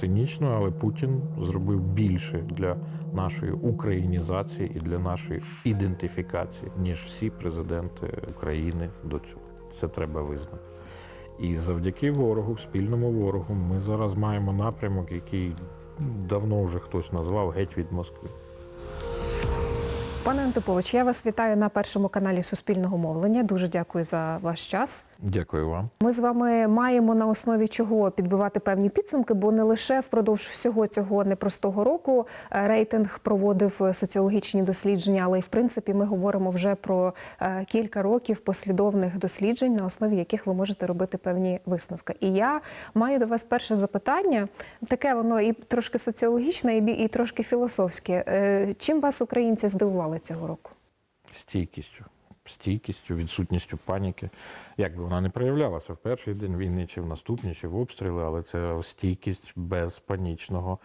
цинічно, але Путін зробив більше для нашої українізації і для нашої ідентифікації, ніж всі президенти України до цього. Це треба визнати. І завдяки ворогу, спільному ворогу, ми зараз маємо напрямок, який давно вже хтось назвав геть від Москви. Пане Антипович, я вас вітаю на першому каналі Суспільного мовлення. Дуже дякую за ваш час. Дякую вам. Ми з вами маємо на основі чого підбивати певні підсумки, бо не лише впродовж всього цього непростого року е, рейтинг проводив е, соціологічні дослідження, але й в принципі ми говоримо вже про е, кілька років послідовних досліджень, на основі яких ви можете робити певні висновки. І я маю до вас перше запитання. Таке воно і трошки соціологічне, і трошки філософське. Чим вас українці здивували цього року? стійкістю. Стійкістю, відсутністю паніки. Як би вона не проявлялася в перший день війни, чи в наступні, чи в обстріли, але це стійкість без панічного,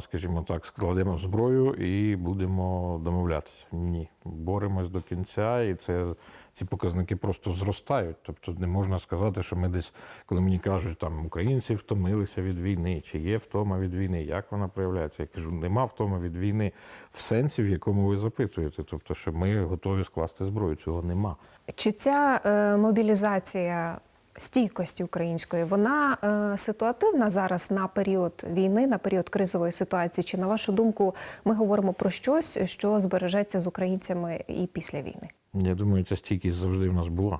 скажімо так, складемо зброю і будемо домовлятися. Ні. Боремось до кінця, і це ці показники просто зростають. Тобто не можна сказати, що ми десь, коли мені кажуть, там українці втомилися від війни, чи є втома від війни, як вона проявляється? Я кажу, нема втоми від війни в сенсі, в якому ви запитуєте. Тобто, що ми готові скласти зброю, цього нема. Чи ця е, мобілізація стійкості української вона е, ситуативна зараз на період війни, на період кризової ситуації? Чи на вашу думку ми говоримо про щось, що збережеться з українцями і після війни? Я думаю, ця стійкість завжди в нас була.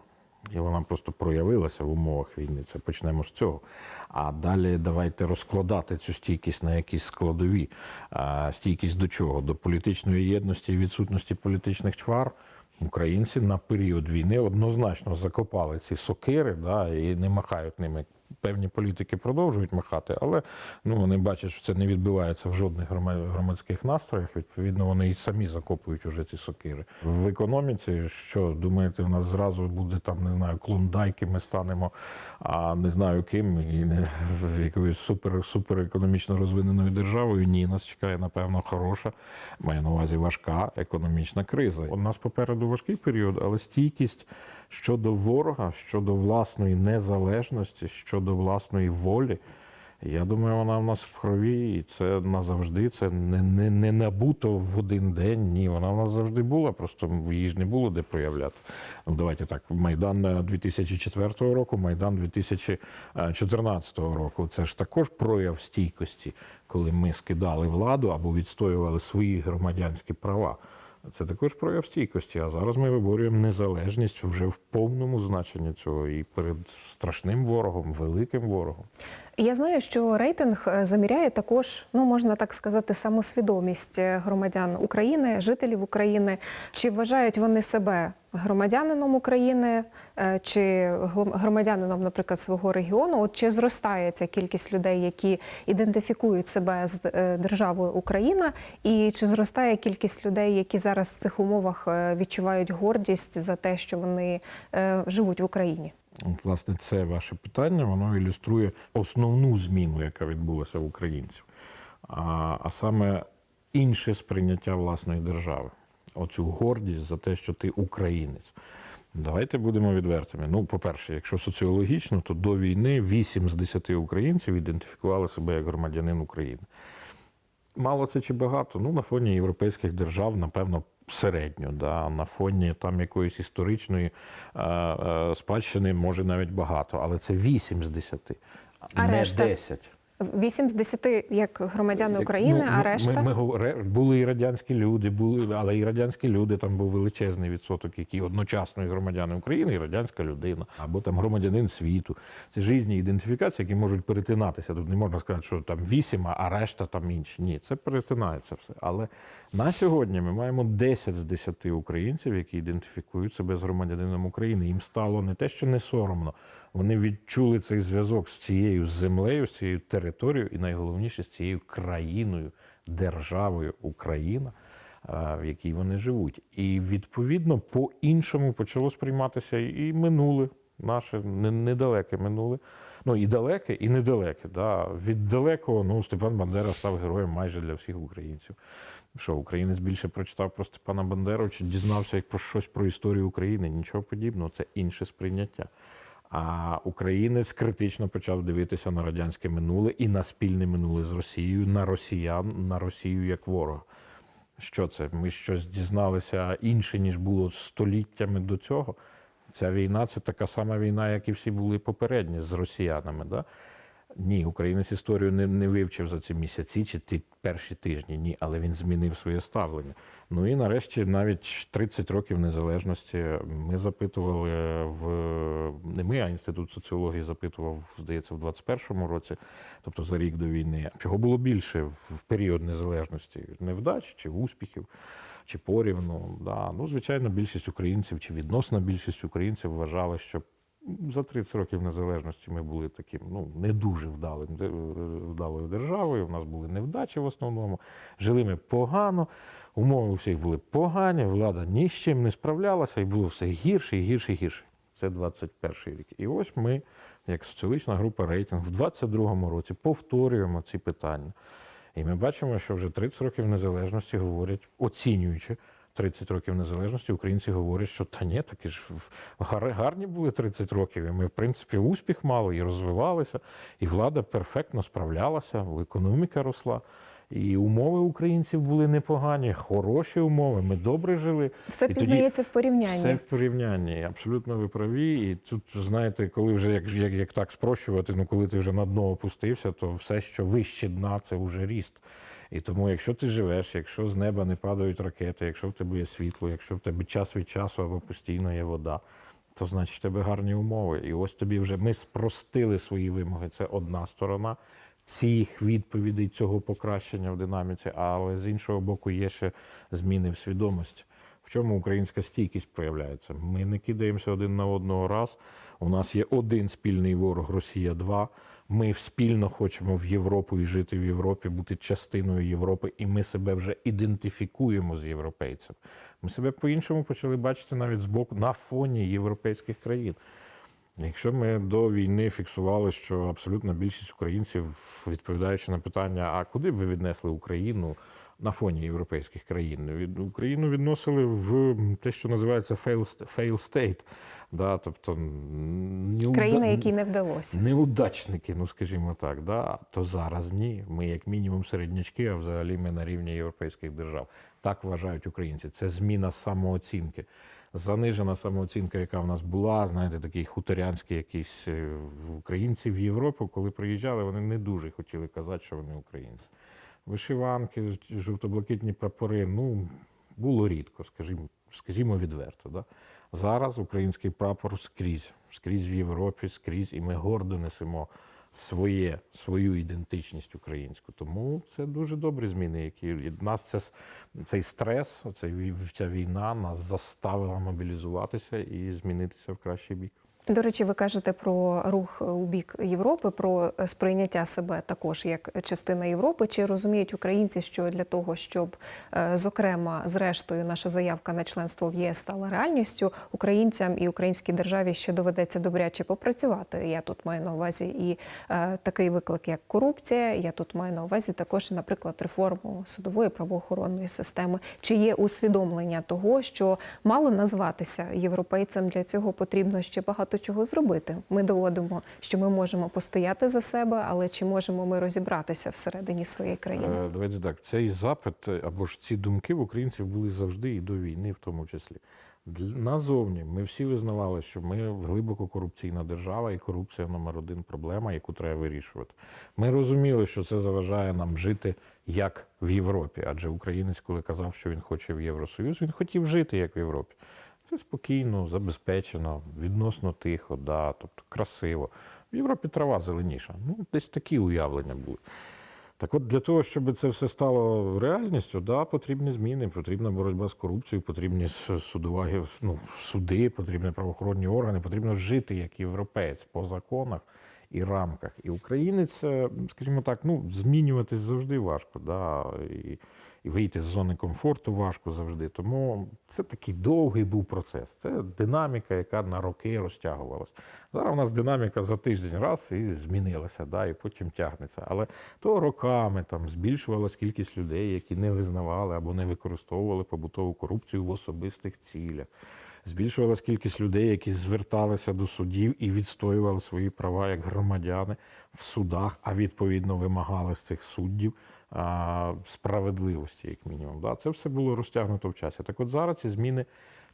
І вона просто проявилася в умовах війни. Це почнемо з цього. А далі давайте розкладати цю стійкість на якісь складові. А, стійкість до чого? До політичної єдності і відсутності політичних чвар. Українці на період війни однозначно закопали ці сокири да, і не махають ними. Певні політики продовжують махати, але ну вони бачать, що це не відбувається в жодних громадських настроях. Відповідно, вони і самі закопують уже ці сокири. В економіці, що думаєте, у нас зразу буде там, не знаю, клондайки, ми станемо, а не знаю ким, і не якоюсь супер економічно розвиненою державою. Ні, нас чекає, напевно, хороша, маю на увазі важка економічна криза. У нас попереду важкий період, але стійкість щодо ворога, щодо власної незалежності, щодо власної волі. Я думаю, вона в нас в крові, і це назавжди. Це не, не, не набуто в один день. Ні, вона в нас завжди була, просто її ж не було де проявляти. Ну, давайте так, Майдан е, 2004 року, Майдан 2014 року. Це ж також прояв стійкості, коли ми скидали владу або відстоювали свої громадянські права. Це також прояв стійкості. А зараз ми виборюємо незалежність вже в повному значенні цього і перед страшним ворогом, великим ворогом. Я знаю, що рейтинг е, заміряє також, ну можна так сказати, самосвідомість е, громадян України, жителів України. Чи вважають вони себе громадянином України, чи громадянином, наприклад, свого регіону? От чи зростає ця кількість людей, які ідентифікують себе з е, державою Україна, і чи зростає кількість людей, які зараз в цих умовах е, відчувають гордість за те, що вони е, живуть в Україні? От, власне, це ваше питання, воно ілюструє основну зміну, яка відбулася в українців, а, а саме інше сприйняття власної держави. Оцю гордість за те, що ти українець. Давайте будемо відвертими. Ну, по-перше, якщо соціологічно, то до війни 8 з 10 українців ідентифікували себе як громадянин України. Мало це чи багато? Ну, на фоні європейських держав, напевно, середньо. Да? На фоні там якоїсь історичної е, е, спадщини може навіть багато, але це 8 з 10, А не решта? 10. 8 з 10 як громадяни України, ну, а решта? Ми, ми, були і радянські люди, були, але і радянські люди, там був величезний відсоток, які одночасно і громадяни України, і радянська людина, або там громадянин світу. Це ж різні ідентифікації, які можуть перетинатися. Тут не можна сказати, що там вісім, а решта там інші. Ні, це перетинається все. Але на сьогодні ми маємо 10 з 10 українців, які ідентифікують себе з громадянином України. Їм стало не те, що не соромно. Вони відчули цей зв'язок з цією землею, з цією територією, і найголовніше з цією країною, державою Україна, в якій вони живуть. І відповідно по-іншому почало сприйматися і минуле наше недалеке минуле. Ну і далеке, і недалеке. Да. Від далекого ну, Степан Бандера став героєм майже для всіх українців. Що, українець більше прочитав про Степана Бандеру чи дізнався про щось про історію України? Нічого подібного, це інше сприйняття. А українець критично почав дивитися на радянське минуле і на спільне минуле з Росією, на росіян, на Росію як ворога. Що це? Ми щось дізналися інше, ніж було століттями до цього. Ця війна це така сама війна, як і всі були попередні з росіянами. Да? Ні, українець історію не, не вивчив за ці місяці чи ті перші тижні, ні, але він змінив своє ставлення. Ну і нарешті, навіть 30 років незалежності, ми запитували в не ми, а інститут соціології запитував, здається, в 21-му році, тобто за рік до війни, чого було більше в період незалежності невдач чи успіхів. Чи порівну, да. ну звичайно, більшість українців чи відносна більшість українців вважали, що за 30 років незалежності ми були таким ну не дуже вдалим вдалою державою. У нас були невдачі в основному. Жили ми погано, умови у всіх були погані, влада ні з чим не справлялася, і було все гірше і гірше і гірше. Це 21 рік. І ось ми, як соціологічна група рейтинг, в 22-му році повторюємо ці питання. І ми бачимо, що вже 30 років незалежності говорять, оцінюючи 30 років незалежності, українці говорять, що та ні, такі ж гарні були 30 років. І ми, в принципі, успіх мали і розвивалися, і влада перфектно справлялася, економіка росла. І умови українців були непогані, хороші умови. Ми добре жили. Все І тоді пізнається в порівнянні. Все в порівнянні. Абсолютно ви праві. І тут, знаєте, коли вже як, як, як так спрощувати, ну коли ти вже на дно опустився, то все, що вище дна, це вже ріст. І тому, якщо ти живеш, якщо з неба не падають ракети, якщо в тебе є світло, якщо в тебе час від часу або постійно є вода, то значить в тебе гарні умови. І ось тобі вже ми спростили свої вимоги. Це одна сторона цих відповідей, цього покращення в динаміці, але з іншого боку є ще зміни в свідомості. В чому українська стійкість проявляється? Ми не кидаємося один на одного раз. У нас є один спільний ворог Росія 2 Ми спільно хочемо в Європу і жити в Європі, бути частиною Європи, і ми себе вже ідентифікуємо з європейцем. Ми себе по-іншому почали бачити навіть з боку на фоні європейських країн. Якщо ми до війни фіксували, що абсолютна більшість українців, відповідаючи на питання, а куди б ви віднесли Україну на фоні європейських країн, від Україну відносили в те, що називається fail, fail state, да, тобто неуда- Країна, якій не вдалося. неудачники, ну скажімо так, да, то зараз ні. Ми як мінімум середнячки, а взагалі ми на рівні європейських держав. Так вважають українці. Це зміна самооцінки. Занижена самооцінка, яка в нас була, знаєте, такий хуторянський якийсь е, українці в Європу, коли приїжджали, вони не дуже хотіли казати, що вони українці. Вишиванки, жовто-блакитні прапори, ну, було рідко, скажімо, скажімо відверто. Да? Зараз український прапор скрізь, скрізь в Європі, скрізь, і ми гордо несемо своє, свою ідентичність українську. Тому це дуже добрі зміни, які нас це, цей стрес, ця війна нас заставила мобілізуватися і змінитися в кращий бік. До речі, ви кажете про рух у бік Європи, про сприйняття себе також як частина Європи. Чи розуміють українці, що для того, щоб, е, зокрема, зрештою, наша заявка на членство в ЄС стала реальністю, українцям і українській державі ще доведеться добряче попрацювати? Я тут маю на увазі і е, такий виклик, як корупція. Я тут маю на увазі також, наприклад, реформу судової правоохоронної системи. Чи є усвідомлення того, що мало назватися європейцем для цього потрібно ще багато чого зробити. Ми доводимо, що ми можемо постояти за себе, але чи можемо ми розібратися всередині своєї країни? Е, Давайте так, цей запит або ж ці думки в українців були завжди і до війни, в тому числі. Назовні ми всі визнавали, що ми глибоко корупційна держава, і корупція номер один проблема, яку треба вирішувати. Ми розуміли, що це заважає нам жити як в Європі, адже українець, коли казав, що він хоче в Євросоюз, він хотів жити як в Європі. Це спокійно, забезпечено, відносно тихо, да, тобто красиво. В Європі трава зеленіша. Ну, десь такі уявлення були. Так от для того, щоб це все стало реальністю, да, потрібні зміни, потрібна боротьба з корупцією, потрібні с- судова, ну, суди, потрібні правоохоронні органи, потрібно жити як європеєць по законах і рамках. І українець, е, скажімо так, ну, змінюватись завжди важко, да, і, і вийти з зони комфорту важко завжди. Тому це такий довгий був процес. Це динаміка, яка на роки розтягувалась. Зараз у нас динаміка за тиждень раз і змінилася, да, і потім тягнеться. Але то роками там збільшувалась кількість людей, які не визнавали або не використовували побутову корупцію в особистих цілях. збільшувалась кількість людей, які зверталися до судів і відстоювали свої права як громадяни в судах, а відповідно вимагали з цих суддів справедливості, як мінімум. Да? Це все було розтягнуто в часі. Так от зараз ці зміни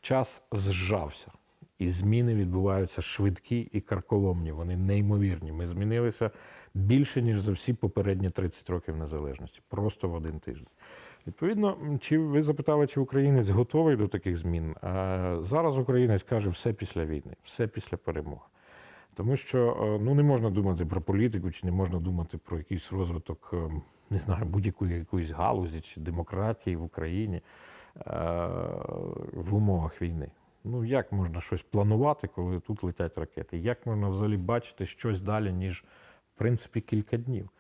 час зжався. І зміни відбуваються швидкі і карколомні. Вони неймовірні. Ми змінилися більше, ніж за всі попередні 30 років незалежності, просто в один тиждень. Відповідно, чи ви запитали, чи українець готовий до таких змін? Е, Зараз українець каже все після війни, все після перемоги. Тому що е, ну, не можна думати про політику, чи не можна думати про якийсь розвиток, е, не знаю, будь-якої якоїсь галузі чи демократії в Україні е, в умовах війни. Ну, як можна щось планувати, коли тут летять ракети? Як можна взагалі бачити щось далі, ніж, в принципі, кілька днів?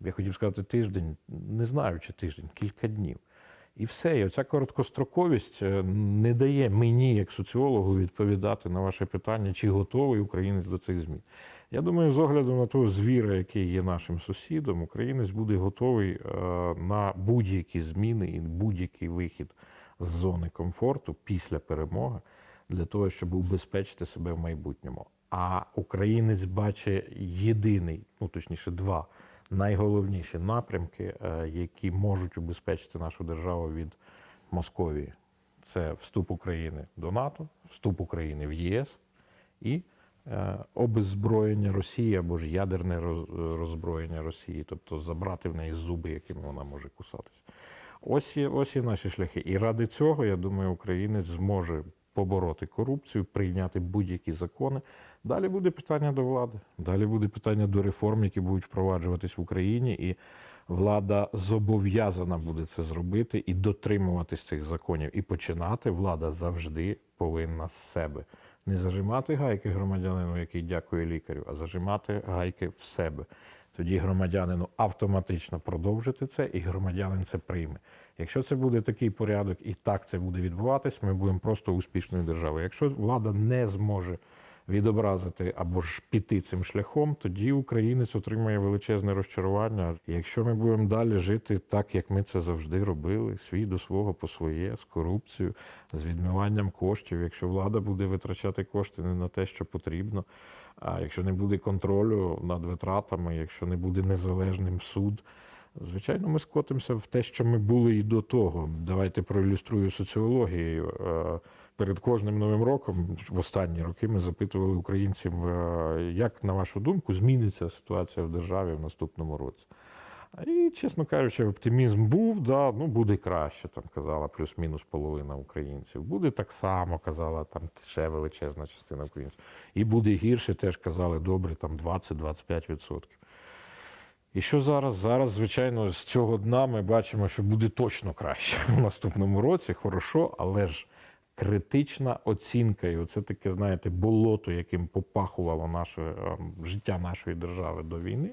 Я хотів сказати тиждень, не знаю, чи тиждень, кілька днів. І все. І оця короткостроковість е, не дає мені, як соціологу, відповідати на ваше питання, чи готовий українець до цих змін. Я думаю, з огляду на того звіра, який є нашим сусідом, українець буде готовий е, на будь-які зміни і будь-який вихід з зони комфорту після перемоги для того, щоб убезпечити себе в майбутньому. А українець бачить єдиний, ну точніше, два найголовніші напрямки, е, які можуть убезпечити нашу державу від Московії. Це вступ України до НАТО, вступ України в ЄС і е, обеззброєння Росії або ж ядерне роззброєння Росії, тобто забрати в неї зуби, якими вона може кусатися. Ось є, ось є наші шляхи. І ради цього, я думаю, українець зможе побороти корупцію, прийняти будь-які закони. Далі буде питання до влади. Далі буде питання до реформ, які будуть впроваджуватись в Україні, і влада зобов'язана буде це зробити і дотримуватись цих законів. І починати влада завжди повинна з себе. Не зажимати гайки громадянину, який дякує лікарю, а зажимати гайки в себе. Тоді громадянину автоматично продовжити це, і громадянин це прийме. Якщо це буде такий порядок і так це буде відбуватись, ми будемо просто успішною державою. Якщо влада не зможе відобразити або ж піти цим шляхом, тоді українець отримає величезне розчарування. Якщо ми будемо далі жити так, як ми це завжди робили, свій до свого по своє, з корупцією, з відмиванням коштів, якщо влада буде витрачати кошти не на те, що потрібно, а якщо не буде контролю над витратами, якщо не буде незалежним суд. Звичайно, ми скотимося в те, що ми були і до того. Давайте проілюструю соціологією. Е, Перед кожним новим роком, в останні роки, ми запитували українців, е, як на вашу думку зміниться ситуація в державі в наступному році. І, чесно кажучи, оптимізм був, да, ну буде краще, там казала плюс-мінус половина українців. Буде так само, казала там ще величезна частина українців. І буде гірше, теж казали добре, там 20-25%. І що зараз? Зараз, звичайно, з цього дна ми бачимо, що буде точно краще в наступному році, хорошо, але ж критична оцінка, і оце таке, знаєте, болото, яким попахувало наше ем, життя нашої держави до війни.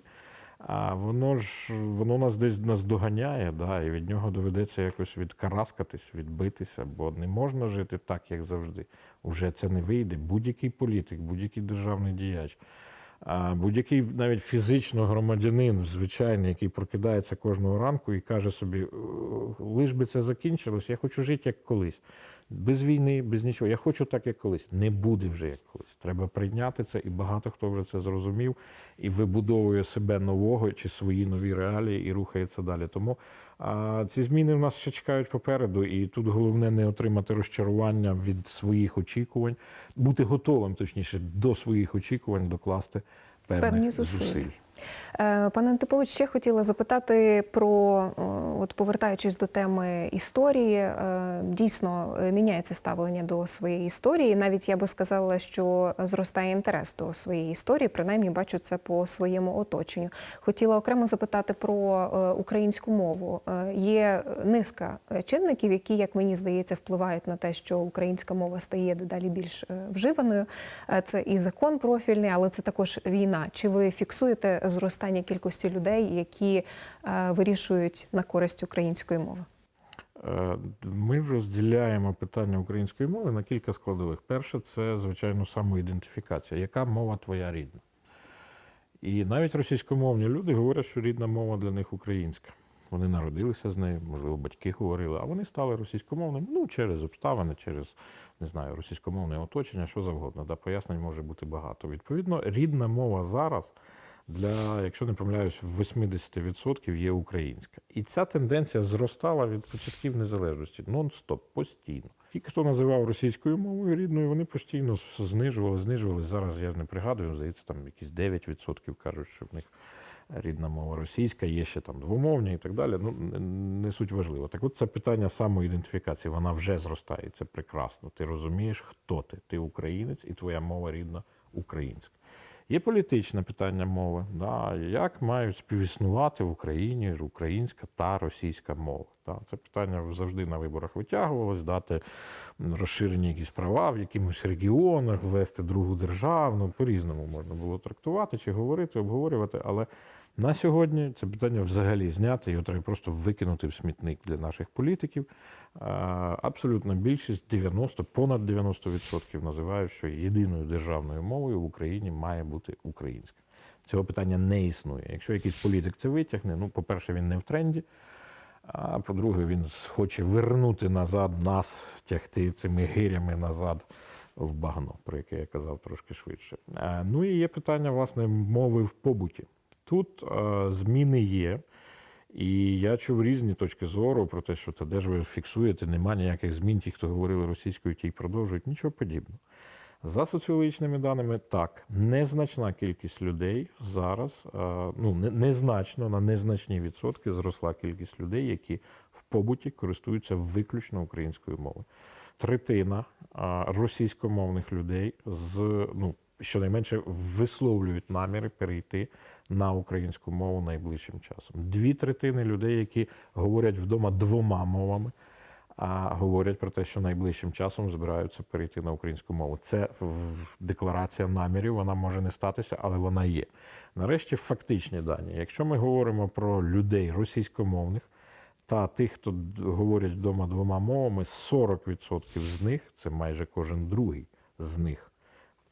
А воно ж воно нас десь нас доганяє, да, і від нього доведеться якось відкараскатись, відбитися, бо не можна жити так, як завжди. Уже це не вийде. Будь-який політик, будь-який державний діяч. Будь-який навіть фізично громадянин, звичайний, який прокидається кожного ранку і каже собі, лиш би це закінчилось, я хочу жити як колись. Без війни, без нічого. Я хочу так, як колись. Не буде вже як колись. Треба прийняти це, і багато хто вже це зрозумів і вибудовує себе нового чи свої нові реалії і рухається далі. Тому а, ці зміни в нас ще чекають попереду, і тут головне не отримати розчарування від своїх очікувань, бути готовим, точніше, до своїх очікувань докласти певних Певні зусиль. Е, Пане Антипович, ще хотіла запитати про, е, от повертаючись до теми історії, е, дійсно міняється ставлення до своєї історії. Навіть я би сказала, що зростає інтерес до своєї історії, принаймні бачу це по своєму оточенню. Хотіла окремо запитати про українську мову. Є низка чинників, які, як мені здається, впливають на те, що українська мова стає дедалі більш вживаною. Це і закон профільний, але це також війна. Чи ви фіксуєте зростання кількості людей, які е, вирішують на користь української мови? Е, Ми розділяємо питання української мови на кілька складових. Перше, це, звичайно, самоідентифікація. Яка мова твоя рідна? І навіть російськомовні люди говорять, що рідна мова для них українська. вони народилися з нею, можливо, батьки говорили, а вони стали російськомовними, ну, через обставини, через не знаю, російськомовне оточення, що завгодно. Да, пояснень може бути багато. Відповідно, рідна мова зараз для, якщо не помиляюсь, 80% є українська. І ця тенденція зростала від початків незалежності нон-стоп, постійно. Ті, хто називав російською мовою рідною, вони постійно знижували, знижували. Зараз я не пригадую, здається, там якісь 9% кажуть, що в них рідна мова російська, є ще там двомовні і так далі. Ну не- не суть важливо. Так от це питання самоідентифікації, вона вже зростає. Це прекрасно. Ти розумієш, хто ти. Ти українець, і твоя мова рідна українська. Є політичне питання мови. Да, як мають співіснувати в Україні українська та російська мова? Да, це питання завжди на виборах витягувалось, дати розширені якісь права в якихось регіонах, ввести другу державу. Ну, по-різному можна було трактувати чи говорити, обговорювати. Але на сьогодні це питання взагалі зняти, його треба просто викинути в смітник для наших політиків. Абсолютна більшість, 90, понад 90% називають, що єдиною державною мовою в Україні має бути українська. Цього питання не існує. Якщо якийсь політик це витягне, ну, по-перше, він не в тренді. А по-друге, він хоче вернути назад нас, тягти цими гирями назад в багно, про яке я казав трошки швидше. Ну і є питання власне мови в побуті. Тут е, зміни є. І я чув різні точки зору про те, що та де ж ви фіксуєте, нема ніяких змін. Ті, хто говорили російською, ті й продовжують. Нічого подібного. За соціологічними даними, так, незначна кількість людей зараз, е, ну незначно на незначні відсотки зросла кількість людей, які в побуті користуються виключно українською мовою. Третина російськомовних людей з ну щонайменше висловлюють наміри перейти на українську мову найближчим часом. Дві третини людей, які говорять вдома двома мовами, а говорять про те, що найближчим часом збираються перейти на українську мову. Це декларація намірів, вона може не статися, але вона є. Нарешті фактичні дані. Якщо ми говоримо про людей російськомовних та тих, хто говорять вдома двома мовами, 40% з них це майже кожен другий з них.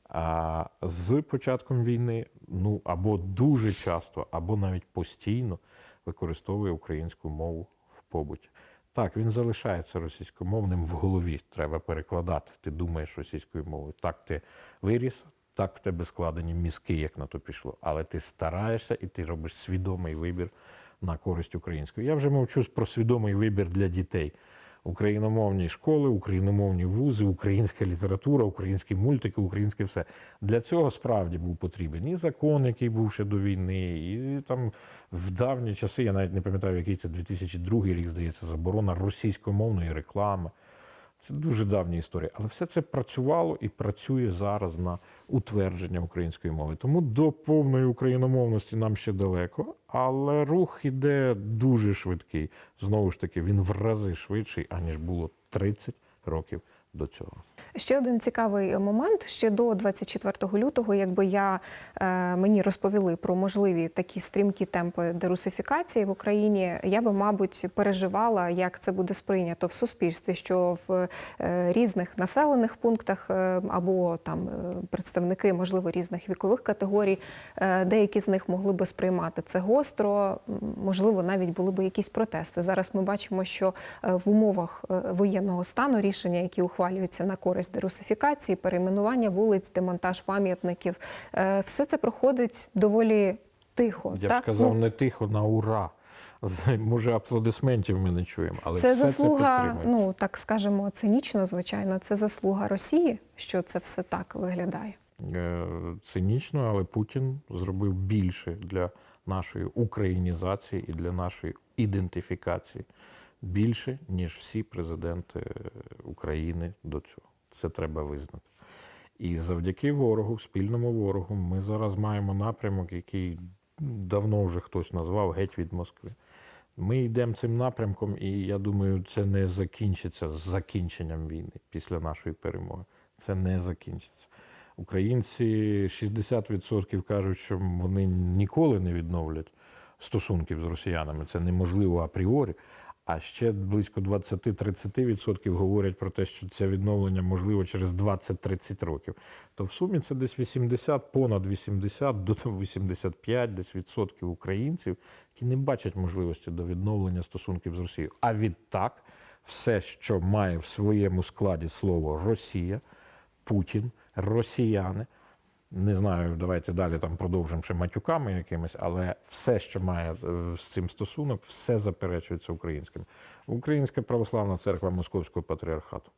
А з початком війни, ну або дуже часто, або навіть постійно використовує українську мову в побуті. Так, він залишається російськомовним в голові. Треба перекладати. Ти думаєш російською мовою. Так ти виріс, так в тебе складені мізки, як на то пішло. Але ти стараєшся і ти робиш свідомий вибір на користь української. Я вже мовчу про свідомий вибір для дітей. Україномовні школи, україномовні вузи, українська література, українські мультики, українське все. Для цього справді був потрібен і закон, який був ще до війни, і там в давні часи, я навіть не пам'ятаю, який це 2002 рік, здається, заборона російськомовної реклами. Це дуже давня історія. Але все це працювало і працює зараз на утвердження української мови. Тому до повної україномовності нам ще далеко, але рух іде дуже швидкий. Знову ж таки, він в рази швидший, аніж було 30 років до цього. Ще один цікавий момент. Ще до 24 лютого, якби я е, мені розповіли про можливі такі стрімкі темпи дерусифікації в Україні, я би, мабуть, переживала, як це буде сприйнято в суспільстві, що в е, різних населених пунктах е, або там е, представники, можливо, різних вікових категорій, е, деякі з них могли би сприймати це гостро, можливо, навіть були би якісь протести. Зараз ми бачимо, що е, в умовах е, воєнного стану рішення, які ухвалюються на користь дерусифікації, перейменування вулиць, демонтаж пам'ятників, е, все це проходить доволі тихо. Я так? б сказав, Ну, не тихо на ура. Може, аплодисментів ми не чуємо, але це все заслуга, це ну так скажемо, цинічно, звичайно, це заслуга Росії, що це все так виглядає. Е, цинічно, але Путін зробив більше для нашої українізації і для нашої ідентифікації. Більше, ніж всі президенти України до цього. Це треба визнати. І завдяки ворогу, спільному ворогу, ми зараз маємо напрямок, який давно вже хтось назвав геть від Москви. Ми йдемо цим напрямком, і я думаю, це не закінчиться з закінченням війни після нашої перемоги. Це не закінчиться. Українці 60% кажуть, що вони ніколи не відновлять стосунків з росіянами. Це неможливо апріорі. А ще близько 20-30% говорять про те, що це відновлення можливо через 20-30 років. То в сумі це десь 80, понад 80 до 85 десь відсотків українців, які не бачать можливості до відновлення стосунків з Росією. А відтак, все, що має в своєму складі слово Росія, Путін, росіяни. Не знаю, давайте далі там продовжимо ще матюками якимись, але все, що має е, з цим стосунок, все заперечується українським. Українська православна церква Московського патріархату.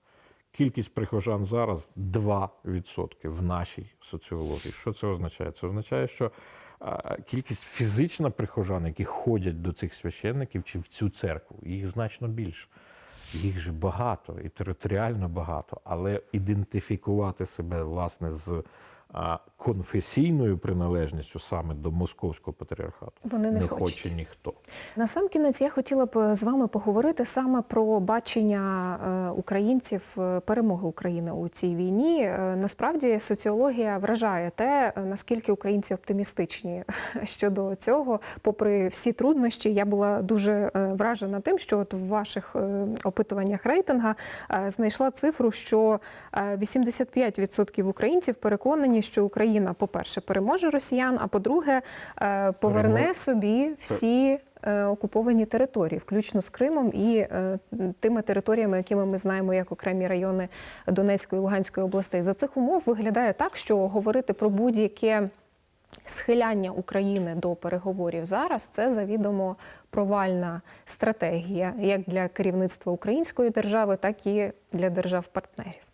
Кількість прихожан зараз 2% в нашій соціології. Що це означає? Це означає, що кількість фізична прихожан, які ходять до цих священників чи в цю церкву, їх значно більше. Їх же багато і територіально багато, але ідентифікувати себе власне з конфесійною приналежністю саме до московського патріархату Вони не не хочуть. хоче ніхто. На сам кінець я хотіла б з вами поговорити саме про бачення е, українців е, перемоги України у цій війні. Е, Насправді соціологія вражає те, наскільки українці оптимістичні щодо цього. Попри всі труднощі, я була дуже вражена тим, що от в ваших опитуваннях рейтинга знайшла цифру, що е, 85% українців переконані, що Україна, по-перше, переможе росіян, а по-друге, е, поверне Перемо- собі всі е, окуповані території, включно з Кримом і е, тими територіями, якими ми знаємо як окремі райони Донецької і Луганської областей. За цих умов виглядає так, що говорити про будь-яке схиляння України до переговорів зараз це завідомо провальна стратегія як для керівництва української держави, так і для держав-партнерів.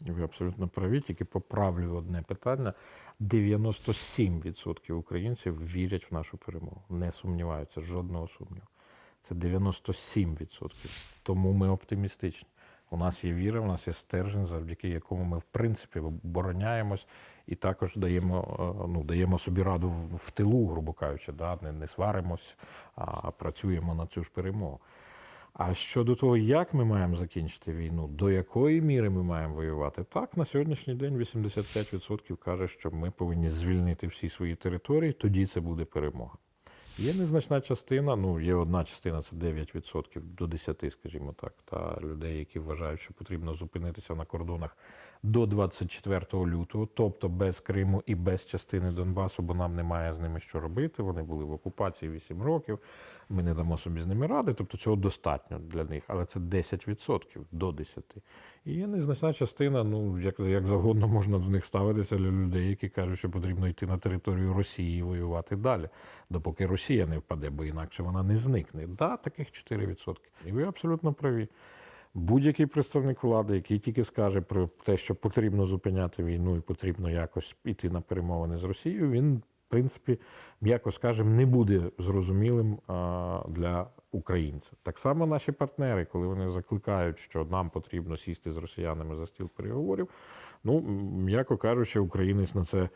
Ви абсолютно праві, тільки поправлю одне питання. 97% українців вірять в нашу перемогу, не сумніваються, жодного сумніву. Це 97%. Тому ми оптимістичні. У нас є віра, у нас є стержень, завдяки якому ми в принципі обороняємось і також даємо, е, ну, даємо собі раду в- тилу, грубо кажучи, да? не, не сваримось, а працюємо на цю ж перемогу. А щодо того, як ми маємо закінчити війну, до якої міри ми маємо воювати, так на сьогоднішній день 85% каже, що ми повинні звільнити всі свої території, тоді це буде перемога. Є незначна частина, ну є одна частина, це 9% до 10, скажімо так, та людей, які вважають, що потрібно зупинитися на кордонах до 24 лютого, тобто без Криму і без частини Донбасу, бо нам немає з ними що робити. Вони були в окупації 8 років. Ми не дамо собі з ними ради, тобто цього достатньо для них, але це 10% до 10. І є незначна частина, ну як, як завгодно можна до них ставитися для людей, які кажуть, що потрібно йти на територію Росії і воювати далі, допоки Росія не впаде, бо інакше вона не зникне. Да, таких 4%. І ви абсолютно праві. Будь-який представник влади, який тільки скаже про те, що потрібно зупиняти війну і потрібно якось йти на перемовини з Росією, він, принципі, м'яко скажемо, не буде зрозумілим для українця. Так само наші партнери, коли вони закликають, що нам потрібно сісти з росіянами за стіл переговорів, ну, м'яко кажучи, українець на це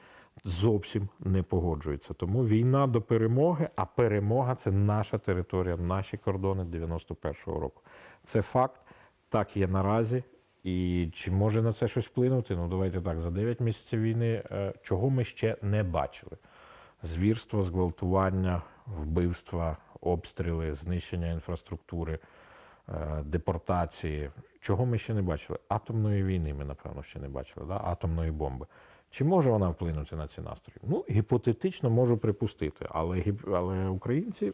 зовсім не погоджується. Тому війна до перемоги, а перемога це наша територія, наші кордони 91-го року. Це факт. Так є наразі. І чи може на це щось вплинути? Ну давайте так, за 9 місяців війни, е, чого ми ще не бачили? Звірства, зґвалтування, вбивства, обстріли, знищення інфраструктури, е, депортації. Чого ми ще не бачили? Атомної війни ми, напевно, ще не бачили, да? атомної бомби. Чи може вона вплинути на ці настрої? Ну, гіпотетично можу припустити, але, але українці,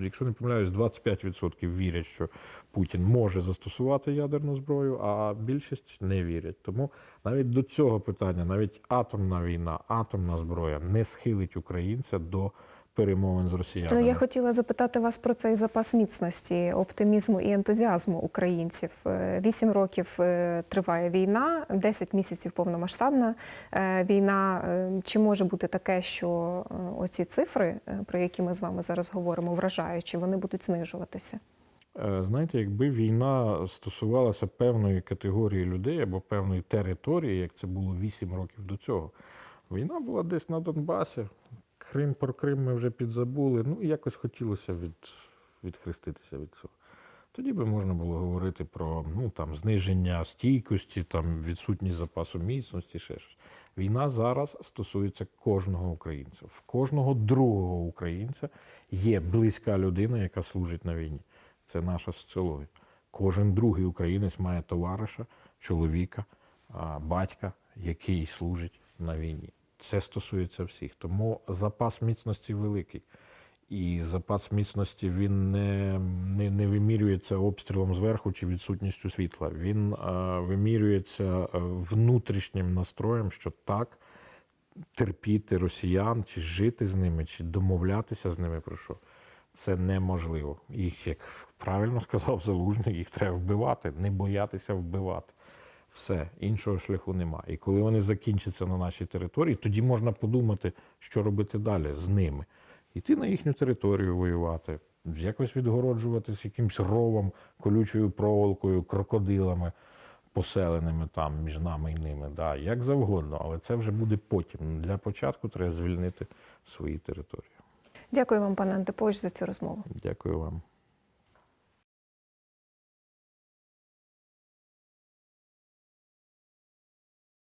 якщо не помиляюсь, 25% вірять, що Путін може застосувати ядерну зброю, а більшість не вірять. Тому навіть до цього питання, навіть атомна війна, атомна зброя не схилить українця до перемовин з росіянами. Ну, я хотіла запитати вас про цей запас міцності, оптимізму і ентузіазму українців. Е, Вісім років е, триває війна, 10 місяців повномасштабна е, війна. Чи може бути таке, що оці цифри, про які ми з вами зараз говоримо, вражаючі, вони будуть знижуватися? Знаєте, якби війна стосувалася певної категорії людей або певної території, як це було 8 років до цього, війна була десь на Донбасі. Крим про Крим ми вже підзабули. Ну і якось хотілося від, відхреститися від цього. Тоді би можна було говорити про ну, там, зниження стійкості, там, відсутність запасу міцності, ще щось. Війна зараз стосується кожного українця. В кожного другого українця є близька людина, яка служить на війні. Це наша соціологія. Кожен другий українець має товариша, чоловіка, батька, який служить на війні. Це стосується всіх. Тому запас міцності великий. І запас міцності він не, не, не вимірюється обстрілом зверху чи відсутністю світла. Він е, вимірюється е, внутрішнім настроєм, що так, терпіти росіян, чи жити з ними, чи домовлятися з ними про що. Це неможливо. Їх, як правильно сказав Залужний, їх треба вбивати, не боятися вбивати. Все, іншого шляху немає. І коли вони закінчаться на нашій території, тоді можна подумати, що робити далі з ними. Іти на їхню територію воювати, якось відгороджуватись якимсь ровом, колючою проволокою, крокодилами, поселеними там між нами і ними. Да, як завгодно, але це вже буде потім. Для початку треба звільнити свої території. Дякую вам, пане Антипович, за цю розмову. Дякую вам.